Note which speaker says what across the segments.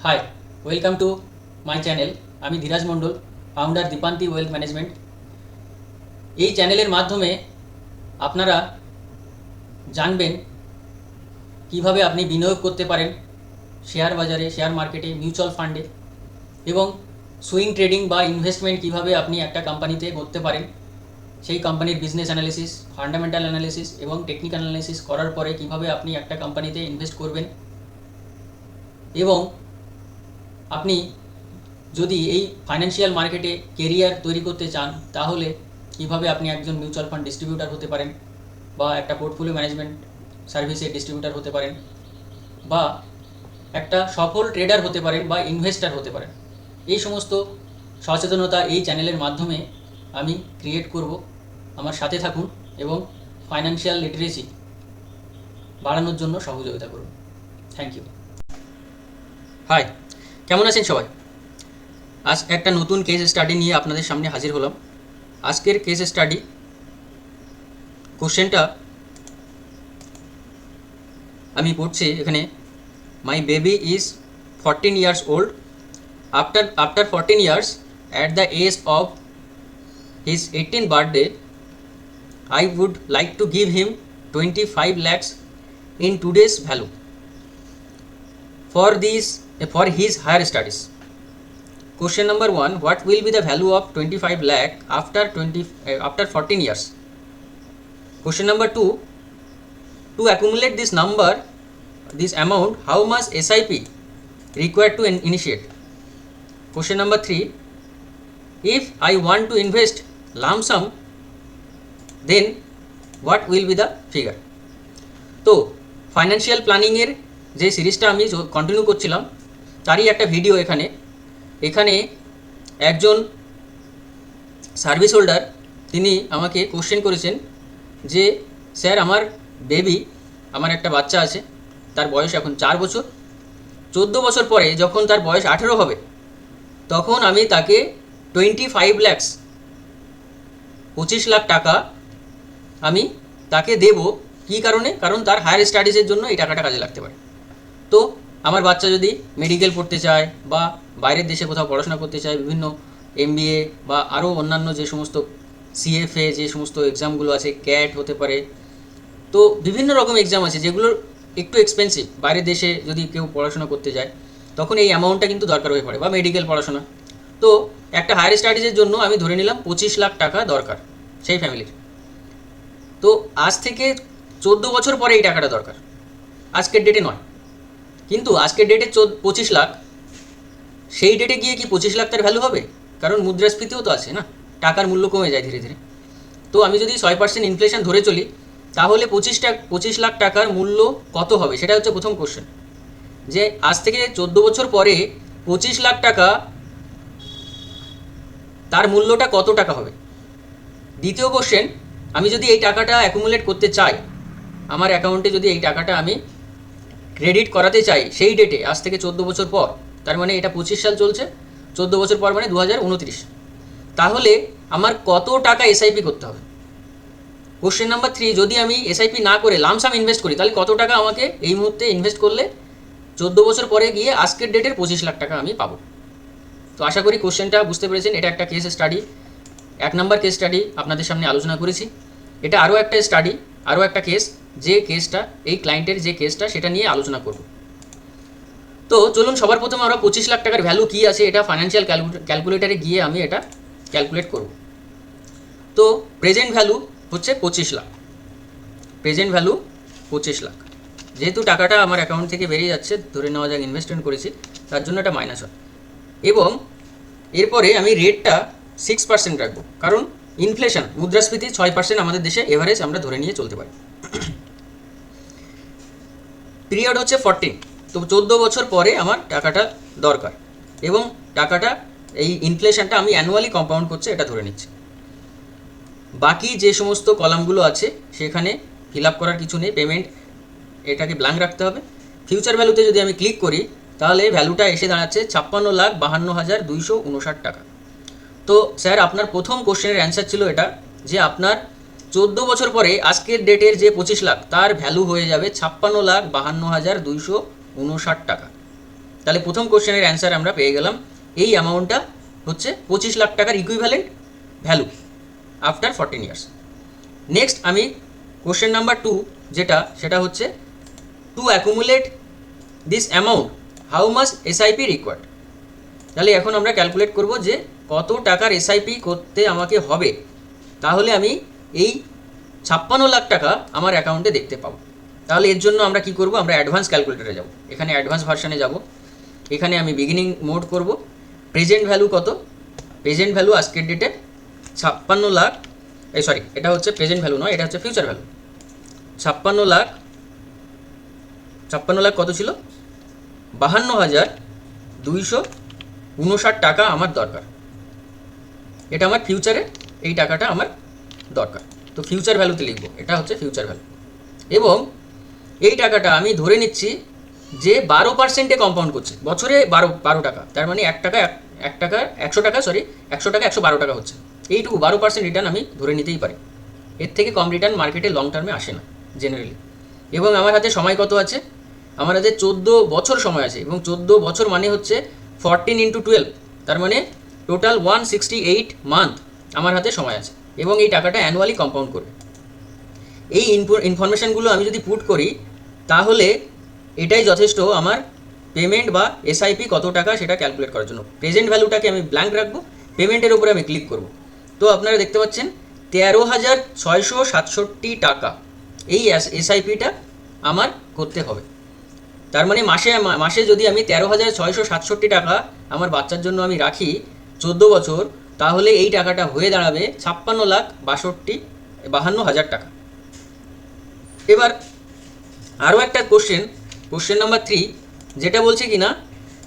Speaker 1: Hi welcome to my channel আমি Dhiraj Mondal founder Dipanti wealth management এই চ্যানেলের মাধ্যমে আপনারা জানবেন কীভাবে আপনি বিনিয়োগ করতে পারেন শেয়ার বাজারে শেয়ার মার্কেটে মিউচুয়াল ফান্ডে এবং সুইং ট্রেডিং বা ইনভেস্টমেন্ট কীভাবে আপনি একটা কোম্পানিতে করতে পারেন। সেই কোম্পানির বিজনেস অ্যানালিসিস ফান্ডামেন্টাল অ্যানালিসিস এবং টেকনিক্যাল অ্যানালিসিস করার পরে কীভাবে আপনি একটা কোম্পানিতে ইনভেস্ট করবেন এবং আপনি যদি এই ফাইন্যান্সিয়াল মার্কেটে কেরিয়ার তৈরি করতে চান, তাহলে কীভাবে আপনি একজন মিউচুয়াল ফান্ড ডিস্ট্রিবিউটার হতে পারেন? বা একটা পোর্টফোলিও ম্যানেজমেন্ট সার্ভিসের ডিস্ট্রিবিউটার হতে পারেন? বা একটা সফল ট্রেডার হতে পারেন বা ইনভেস্টার হতে পারেন? এই সমস্ত সচেতনতা এই চ্যানেলের মাধ্যমে আমি ক্রিয়েট করব। আমার সাথে থাকুন এবং ফাইন্যান্সিয়াল লিটারেসি বাড়ানোর জন্য সহযোগিতা করুন। থ্যাংক ইউ হাই কেমন আছেন সবাই? আজ একটা নতুন কেস স্টাডি নিয়ে আপনাদের সামনে হাজির হলাম। আজকের কেস স্টাডি কোশ্চেনটা আমি পড়ছি এখানে my baby is fourteen years old after after fourteen years at the age of his eighteen birthday I would like to to give him 25 lakhs in today's value. For these for his higher studies. Question number one: What will be the value of 25 lakh after 20 uh, after 14 years? Question number two: To accumulate this number, this amount, how much SIP required to in- initiate? Question number three: If I want to invest lump sum then what will be the figure তো financial প্ল্যানিংয়ের যে সিরিজটা আমি continue করছিলাম তারই একটা video এখানে। এখানে একজন সার্ভিস হোল্ডার তিনি আমাকে কোশ্চেন করেছেন যে, স্যার, আমার বেবি আমার একটা বাচ্চা আছে, তার বয়স এখন চার বছর। চোদ্দ বছর পরে যখন তার বয়স আঠেরো হবে, তখন আমি তাকে টোয়েন্টি ফাইভ ল্যাক্স পঁচিশ লাখ টাকা আমি তাকে দেব। কী কারণে? কারণ তার হায়ার স্টাডিজের জন্য এই টাকাটা কাজে লাগতে পারে। তো আমার বাচ্চা যদি মেডিকেল পড়তে চায় বা বাইরের দেশে কোথাও পড়াশোনা করতে চায়, বিভিন্ন এমবিএ বা আরও অন্যান্য যে সমস্ত সিএফএ যে সমস্ত এক্সামগুলো আছে ক্যাট হতে পারে, তো বিভিন্ন রকম এক্সাম আছে যেগুলো একটু এক্সপেন্সিভ বাইরের দেশে যদি কেউ পড়াশোনা করতে যায়, তখন এই অ্যামাউন্টটা কিন্তু দরকার হয়ে পড়ে, বা মেডিকেল পড়াশোনা। তো একটা হায়ার স্টাডিজের জন্য আমি ধরে নিলাম পঁচিশ লাখ টাকা দরকার সেই ফ্যামিলির তো আজ থেকে চোদ্দ বছর পরে এই টাকাটা দরকার। আজকের ডেটে নয়। কিন্তু আজকের ডেটে চোদ্দ পঁচিশ লাখ। সেই ডেটে গিয়ে কি পঁচিশ লাখ তার ভ্যালু হবে? কারণ মুদ্রাস্ফীতিও তো আছে না। টাকার মূল্য কমে যায় ধীরে ধীরে। তো আমি যদি ছয় পার্সেন্ট ইনফ্লেশন ধরে চলি, তাহলে পঁচিশ টাকা পঁচিশ লাখ টাকার মূল্য কত হবে? সেটা হচ্ছে প্রথম কোশ্চেন যে আজ থেকে চোদ্দ বছর পরে পঁচিশ লাখ টাকা তার মূল্যটা কত টাকা হবে? দ্বিতীয় কোশ্চেন আমি যদি এই টাকাটা অ্যাকুমুলেট করতে চাই, আমার অ্যাকাউন্টে যদি এই টাকাটা আমি ক্রেডিট করাতে চাই সেই ডেটে আজ থেকে চোদ্দ বছর পর। তার মানে এটা পঁচিশ সাল চলছে, চোদ্দ বছর পর মানে দু হাজার উনত্রিশ। তাহলে আমার কত টাকা এসআইপি করতে হবে? কোশ্চেন নাম্বার থ্রি যদি আমি এসআইপি না করে লামসাম ইনভেস্ট করি, তাহলে কত টাকা আমাকে এই মুহূর্তে ইনভেস্ট করলে? চোদ্দ বছর পরে গিয়ে আজকের ডেটের পঁচিশ লাখ টাকা আমি পাবো। তো আশা করি কোশ্চেনটা বুঝতে পেরেছেন, এটা একটা কেস স্টাডি এক নম্বর কেস স্টাডি আপনাদের সামনে আলোচনা করেছি। এটা আরও একটা স্টাডি আরও একটা কেস যে কেসটা এই ক্লায়েন্টের যে কেসটা সেটা নিয়ে আলোচনা করব। তো চলুন, সবার প্রথমে আমরা পঁচিশ লাখ টাকার ভ্যালু কী আছে, এটা ফাইন্যান্সিয়াল ক্যালকুলেটারে গিয়ে আমি এটা ক্যালকুলেট করব। তো প্রেজেন্ট ভ্যালু হচ্ছে পঁচিশ লাখ। প্রেজেন্ট ভ্যালু পঁচিশ লাখ। যেহেতু টাকাটা আমার অ্যাকাউন্ট থেকে বেরিয়ে যাচ্ছে, ধরে নেওয়া যাক ইনভেস্টমেন্ট করেছি, তার জন্য এটা মাইনাস হয়। এবং এরপরে আমি রেটটা সিক্স পার্সেন্ট রাখব। কারণ ইনফ্লেশন মুদ্রাস্ফীতি ছয় পার্সেন্ট আমাদের দেশে এভারেজ আমরা ধরে নিয়ে চলতে পারি। পিরিয়ড হচ্ছে ফরটিন তো চোদ্দ বছর পরে আমার টাকাটা দরকার এবং টাকাটা, এই ইনফ্লেশনটা আমি অ্যানুয়ালি কম্পাউন্ড করছে, এটা ধরে নিচ্ছি। বাকি যে সমস্ত কলামগুলো আছে, সেখানে ফিল আপ করার কিছু নেই পেমেন্ট এটাকে ব্ল্যাঙ্ক রাখতে হবে। ফিউচার ভ্যালুতে যদি আমি ক্লিক করি, তাহলে ভ্যালুটা এসে দাঁড়াচ্ছে ছাপ্পান্ন লাখ বাহান্ন হাজার দুইশো উনষাট টাকা। তো স্যার, আপনার প্রথম কোশ্চেনের অ্যান্সার ছিল এটা, যে আপনার চোদ্দ বছর পরে আজকের ডেটের যে পঁচিশ লাখ, তার ভ্যালু হয়ে যাবে ছাপ্পান্ন লাখ বাহান্ন হাজার দুইশো উনষাট টাকা। তাহলে প্রথম কোশ্চেনের অ্যান্সার আমরা পেয়ে গেলাম। এই অ্যামাউন্টটা হচ্ছে পঁচিশ লাখ টাকার equivalent value after fourteen years next আমি কোশ্চেন নাম্বার টু যেটা, সেটা হচ্ছে to accumulate this amount how mass SIP required তাহলে এখন আমরা ক্যালকুলেট করব যে কত টাকার এসআইপি করতে আমাকে হবে, তাহলে আমি এই ছাপ্পান্ন লাখ টাকা আমার অ্যাকাউন্টে দেখতে পাবো। তাহলে এর জন্য আমরা কি করব? আমরা অ্যাডভান্স ক্যালকুলেটরে যাব। এখানে অ্যাডভান্স ভার্সানে যাব। এখানে আমি বিগিনিং মোড করব। প্রেজেন্ট ভ্যালু কত? প্রেজেন্ট ভ্যালু আজকের ডেটে ছাপ্পান্ন লাখ, এই সরি এটা হচ্ছে প্রেজেন্ট ভ্যালু নয়, এটা হচ্ছে ফিউচার ভ্যালু ছাপ্পান্ন লাখ ছাপ্পান্ন লাখ কত ছিল? বাহান্ন হাজার দুইশো উনষাট টাকা আমার দরকার। এটা আমার ফিউচারে এই টাকাটা আমার দরকার। তো ফিউচার ভ্যালুতে লিখব, এটা হচ্ছে ফিউচার ভ্যালু এবং এই টাকাটা আমি ধরে নিচ্ছি যে বারো পার্সেন্টে কম্পাউন্ড করছে। বছরে বারো বারো টাকা, তার মানে এক টাকা, এক- টাকা, একশো টাকা সরি একশো টাকা, একশো বারো টাকা হচ্ছে। এইটুকু বারো পার্সেন্ট রিটার্ন আমি ধরে নিতেই পারি। এর থেকে কম রিটার্ন মার্কেটে লং টার্মে আসে না জেনারেলি এবং আমার হাতে সময় কত আছে? আমার হাতে চোদ্দ বছর সময় আছে। এবং চোদ্দ বছর মানে হচ্ছে ফরটিন ইন্টু টুয়েলভ তার মানে total one sixty eight month আমার হাতে সময় আছে এবং এই টাকাটা অ্যানুয়ালি কম্পাউন্ড করবে এই ইনফরমেশানগুলো আমি যদি পুট করি, তাহলে এটাই যথেষ্ট আমার পেমেন্ট বা এসআইপি কত টাকা সেটা ক্যালকুলেট করার জন্য। প্রেজেন্ট ভ্যালুটাকে আমি ব্ল্যাঙ্ক রাখব পেমেন্টের উপরে আমি ক্লিক করব। তো আপনারা দেখতে পাচ্ছেন, তেরো হাজার ছয়শো সাতষট্টি টাকা এই এসআইপিটা আমার করতে হবে। তার মানে মাসে মাসে যদি আমি তেরো হাজার ছয়শো সাতষট্টি টাকা আমার বাচ্চার জন্য আমি রাখি চোদ্দ বছর, তাহলে এই টাকাটা হয়ে দাঁড়াবে ছাপ্পান্ন লাখ বাষট্টি, বাহান্ন হাজার টাকা। এবার আরও একটা কোশ্চেন কোশ্চেন নাম্বার থ্রি যেটা বলছে কি না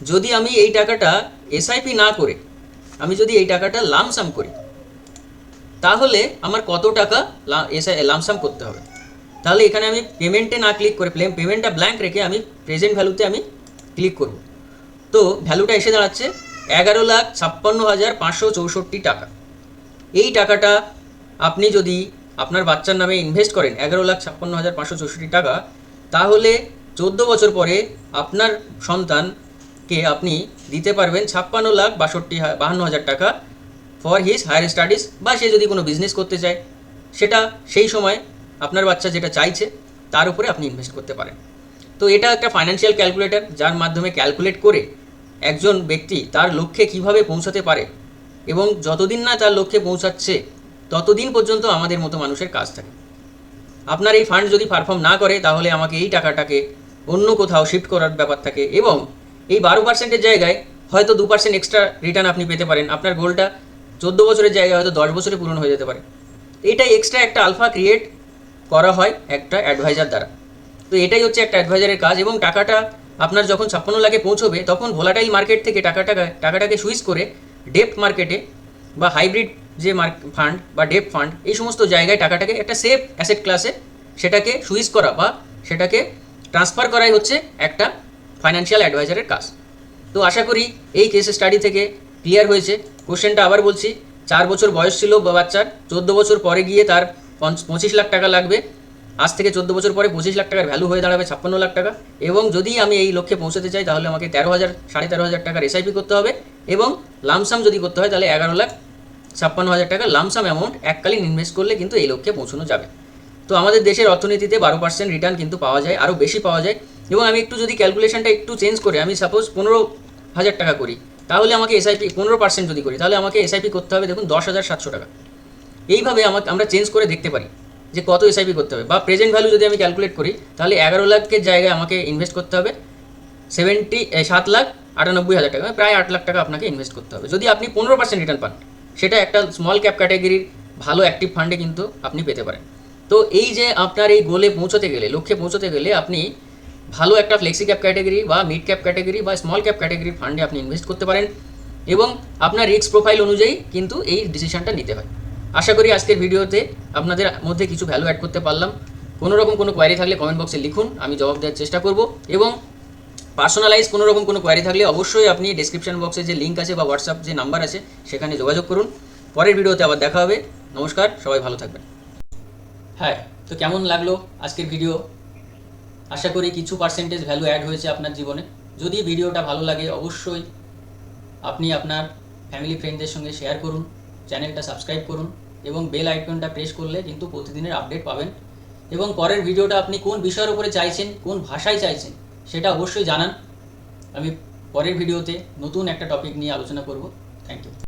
Speaker 1: যদি আমি এই টাকাটা এসআইপি না করে, আমি যদি এই টাকাটা লামসাম করি, তাহলে আমার কত টাকা এসআই লামসাম করতে হবে? তাহলে এখানে আমি পেমেন্টে না ক্লিক করে প্লেম পেমেন্টটা ব্ল্যাঙ্ক রেখে আমি প্রেজেন্ট ভ্যালুতে আমি ক্লিক করব। তো ভ্যালুটা এসে দাঁড়াচ্ছে এগারো লাখ ছাপ্পান্ন হাজার পাঁচশো চৌষট্টি টাকা। এই টাকাটা আপনি যদি আপনার বাচ্চার নামে ইনভেস্ট করেন, এগারো লাখ ছাপ্পান্ন হাজার পাঁচশো চৌষট্টি টাকা, তাহলে চোদ্দ বছর পরে আপনার সন্তানকে আপনি দিতে পারবেন ছাপ্পান্ন লাখ বাষট্টি বাহান্ন হাজার টাকা ফর হিজ হায়ার স্টাডিজ বা সে যদি কোনো বিজনেস করতে চায়। সেটা সেই সময় আপনার বাচ্চা যেটা চাইছে, তার উপরে আপনি ইনভেস্ট করতে পারেন। তো এটা একটা ফাইন্যান্সিয়াল ক্যালকুলেটর যার মাধ্যমে ক্যালকুলেট করে একজন ব্যক্তি তার লক্ষ্যে কীভাবে পৌঁছাতে পারে এবং যতদিন না তার লক্ষ্যে পৌঁছাচ্ছে, ততদিন পর্যন্ত আমাদের মতো মানুষের কাজ থাকে। আপনার এই ফান্ড যদি পারফর্ম না করে, তাহলে আমাকে এই টাকাটাকে অন্য কোথাও শিফট করার ব্যাপার থাকে এবং এই বারো পার্সেন্টের জায়গায় হয়তো দু পার্সেন্ট এক্সট্রা রিটার্ন আপনি পেতে পারেন। আপনার গোলটা চোদ্দ বছরের জায়গায় হয়তো দশ বছরে পূরণ হয়ে যেতে পারে। এটাই এক্সট্রা একটা আলফা ক্রিয়েট করা হয় একটা অ্যাডভাইজার দ্বারা। তো এটাই হচ্ছে একটা অ্যাডভাইজারের কাজ এবং টাকাটা আপনার যখন ছাপ্পান্ন লাখে পৌঁছবে, তখন ভোলাটাইল মার্কেট থেকে টাকাটা টাকাটাকে সুইচ করে ডেপ্ট মার্কেটে বা হাইব্রিড যে মার্ক ফান্ড বা ডেপ ফান্ড এই সমস্ত জায়গায় টাকাটাকে একটা সেফ অ্যাসেট ক্লাসে সেটাকে সুইচ করা বা সেটাকে ট্রান্সফার করাই হচ্ছে একটা ফাইন্যান্সিয়াল অ্যাডভাইজারের কাজ। তো আশা করি এই কেস স্টাডি থেকে ক্লিয়ার হয়েছে। কোশ্চেনটা আবার বলছি, চার বছর বয়স ছিল বাচ্চার, চোদ্দ বছর পরে গিয়ে তার পঁচিশ লাখ টাকা লাগবে। আজ থেকে চোদ্দ বছর পরে পঁচিশ লাখ টাকার ভ্যালু হয়ে দাঁড়াবে ছাপ্পান্ন লাখ টাকা। এবং যদি আমি এই লক্ষ্যে পৌঁছাতে চাই, তাহলে আমাকে তেরো হাজার, সাড়ে তেরো হাজার টাকার এসআইপি করতে হবে এবং লামসাম যদি করতে হয়, তাহলে এগারো লাখ ছাপ্পান্ন হাজার টাকা লামসাম অ্যামাউন্ট এককালীন ইনভেস্ট করলে কিন্তু এই লক্ষ্যে পৌঁছানো যাবে। তো আমাদের দেশের অর্থনীতিতে বারো পার্সেন্ট রিটার্ন কিন্তু পাওয়া যায়, আরও বেশি পাওয়া যায়। এবং আমি একটু যদি ক্যালকুলেশনটা একটু চেঞ্জ করে, আমি সাপোজ পনেরো হাজার টাকা করি, তাহলে আমাকে এসআইপি পনেরো পার্সেন্ট যদি করি, তাহলে আমাকে এসআইপি করতে হবে, দেখুন, দশ হাজার সাতশো টাকা। এইভাবে আমাকে, আমরা চেঞ্জ করে দেখতে পারি। যে কত এসআইপি করতে হবে। বা প্রেজেন্ট ভ্যালু যদি আমি ক্যালকুলেট করি, তাহলে এগারো লাখের জায়গায় আমাকে ইনভেস্ট করতে হবে। সেভেন্টি সাত লাখ, আটানব্বই হাজার টাকা। প্রায় আট লাখ টাকা আপনাকে ইনভেস্ট করতে হবে। যদি আপনি পনেরো পার্সেন্ট রিটার্ন পান, সেটা একটা স্মল ক্যাপ ক্যাটাগরির ভালো অ্যাক্টিভ ফান্ডে কিন্তু আপনি পেতে পারেন। তো এই যে আপনার এই গোলে পৌঁছতে গেলে, লক্ষ্যে পৌঁছতে গেলে আপনি ভালো একটা ফ্লেক্সি ক্যাপ ক্যাটাগরি বা মিড ক্যাপ ক্যাটাগরি বা স্মল ক্যাপ ক্যাটাগরির ফান্ডে আপনি ইনভেস্ট করতে পারেন এবং আপনার রিস্ক প্রোফাইল অনুযায়ী কিন্তু এই ডিসিশনটা নিতে হয়। আশা করি আজকের ভিডিওতে আপনাদের মধ্যে কিছু ভ্যালু অ্যাড করতে পারলাম। কোনো রকম কোনো কোয়ারি থাকলে কমেন্ট বক্সে লিখুন, আমি জবাব দেওয়ার চেষ্টা করব। এবং পার্সোনালাইজ কোনো রকম কোনো কোয়ারি থাকলে অবশ্যই আপনি ডিসক্রিপশন বক্সে যে লিঙ্ক আছে বা হোয়াটসঅ্যাপ যে নাম্বার আছে, সেখানে যোগাযোগ করুন। পরের ভিডিওতে আবার দেখা হবে। নমস্কার, সবাই ভালো থাকবেন। হ্যাঁ তো কেমন লাগল আজকের ভিডিও আশা করি কিছু পার্সেন্টেজ ভ্যালু অ্যাড হয়েছে আপনার জীবনে। যদি ভিডিওটা ভালো লাগে, অবশ্যই আপনি আপনার ফ্যামিলি ফ্রেন্ডদের সঙ্গে শেয়ার করুন চ্যানেলটা সাবস্ক্রাইব করুন। এবং বেল আইকনটা প্রেস করলে কিন্তু প্রতিদিনের আপডেট পাবেন। এবং পরের ভিডিওটা আপনি কোন বিষয়ের উপরে চাইছেন, কোন ভাষায় চাইছেন, সেটা অবশ্যই জানান। আমি পরের ভিডিওতে নতুন একটা টপিক নিয়ে আলোচনা করব। Thank you